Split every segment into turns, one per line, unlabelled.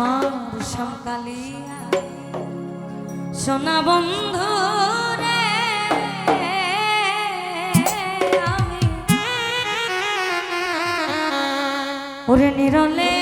আমার সমকালিয়া সোনা বন্ধু ওরে নিরলে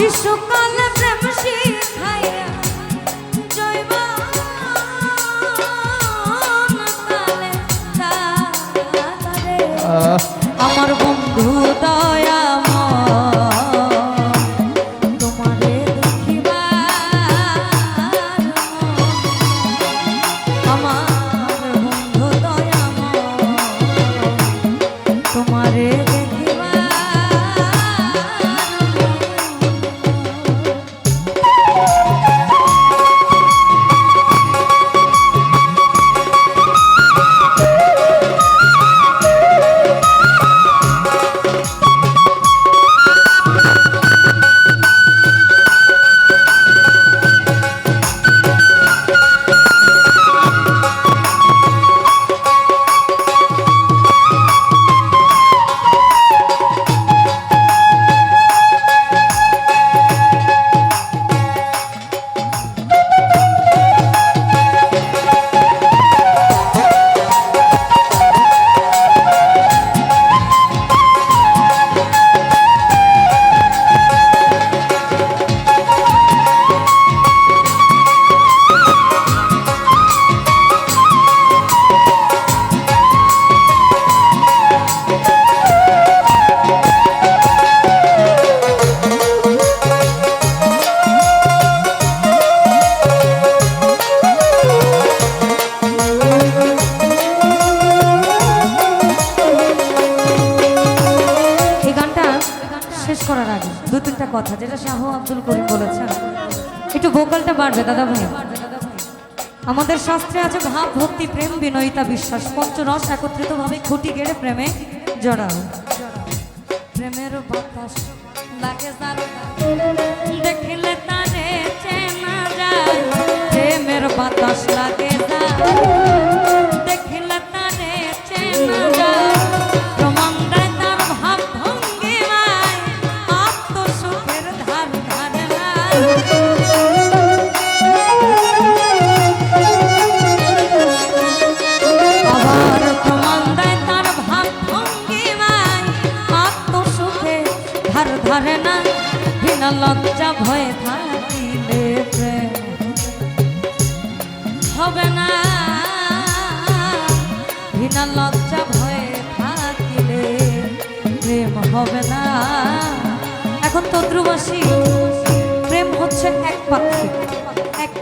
শিশুকা দু তিনটা কথা, যেটা শাহ আব্দুল করিম বলেছেন। একটু ভোকালটা বাড়বে, দাদা ভাই। আমাদের শাস্ত্রে আছে, ভাব, ভক্তি, প্রেম, বিনয়িতা, বিশ্বাস। পঞ্চরস একত্রিতভাবে খুঁটি গেড়ে প্রেমে জড়াও। প্রেমের বাতাস লাগে দেখিলে তারে চেনা যায়। প্রেমের বাতাস লাগে যার লজ্জা ভয়ে থাকিলে প্রেম। হবে না। বিনা লজ্জা ভয়ে থাকিলে প্রেম হবে না। এখন তদ্রুবাসী প্রেম হচ্ছে এক পাক্ষিক। এক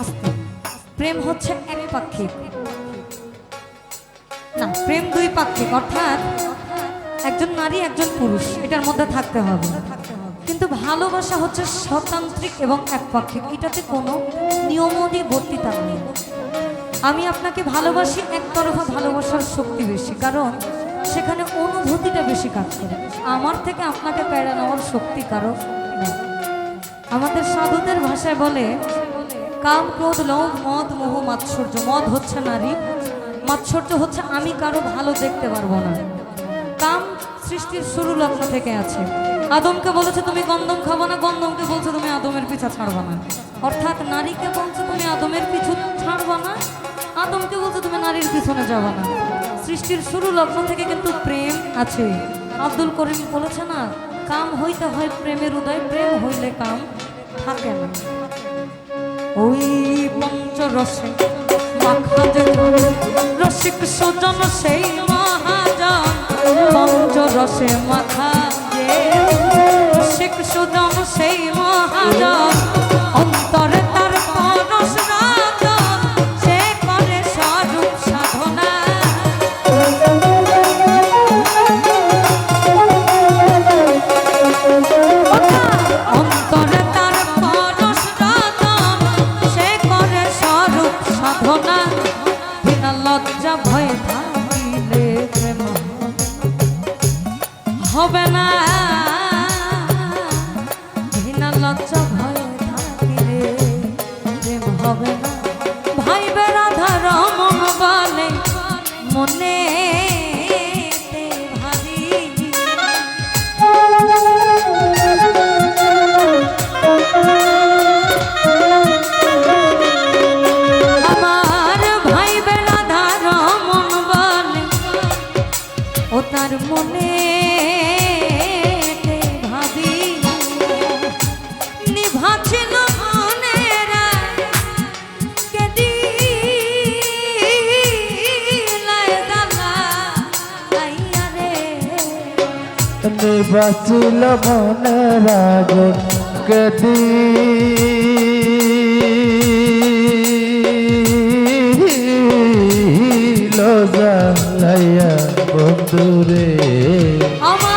আস্তে। প্রেম হচ্ছে এক পাক্ষিক। না, প্রেম দুই পাক্ষিক, অর্থাৎ একজন নারী, একজন পুরুষ, এটার মধ্যে থাকতে হবে। কিন্তু ভালোবাসা হচ্ছে স্বতান্ত্রিক এবং একপাক্ষিক। এটাতে কোনো নিয়মনী নেই আমি আপনাকে ভালোবাসি, একতরফা ভালোবাসার শক্তি বেশি, কারণ সেখানে অনুভূতিটা বেশি কাজ করে। আমার থেকে আপনাকে পেড়া নেওয়ার শক্তি কারও আমাদের সাধুদের ভাষায় বলে, কাম, ক্রোধ, লোভ, মদ, মোহ, মাৎসর্য। মদ হচ্ছে নারী, মাৎসর্য হচ্ছে আমি কারও ভালো দেখতে পারব না। কাম সৃষ্টির শুরু লগ্ন থেকে আছে। আদমকে বলেছে, তুমি গন্ধম খাব না। গন্ধমকে বলছে, তুমি আদমের পিছা ছাড়বা না। অর্থাৎ নারীকে বলছে, তুমি আদমের পিছু ছাড়বা না। আদমকে বলছে, তুমি নারীর পিছনে যাবা না। সৃষ্টির শুরু লগ্ন থেকে কিন্তু প্রেম আছে। আব্দুল করিম বলেছে না, কাম হইতে হয় প্রেমের উদয়, প্রেম হইলে কাম থাকে না। ওই পঞ্চরসে মাখা যে রসিক সুজন সেই মহাজন পঞ্চরসে মাখা যে সুদম সেই মহাজন অন্তরে তার পরশ
নিবাচিল মনে আগুন কেদি। জ্বালাইয়া বন্ধুরে।
আমার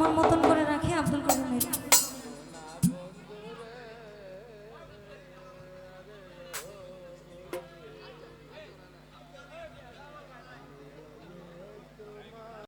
আমার মতন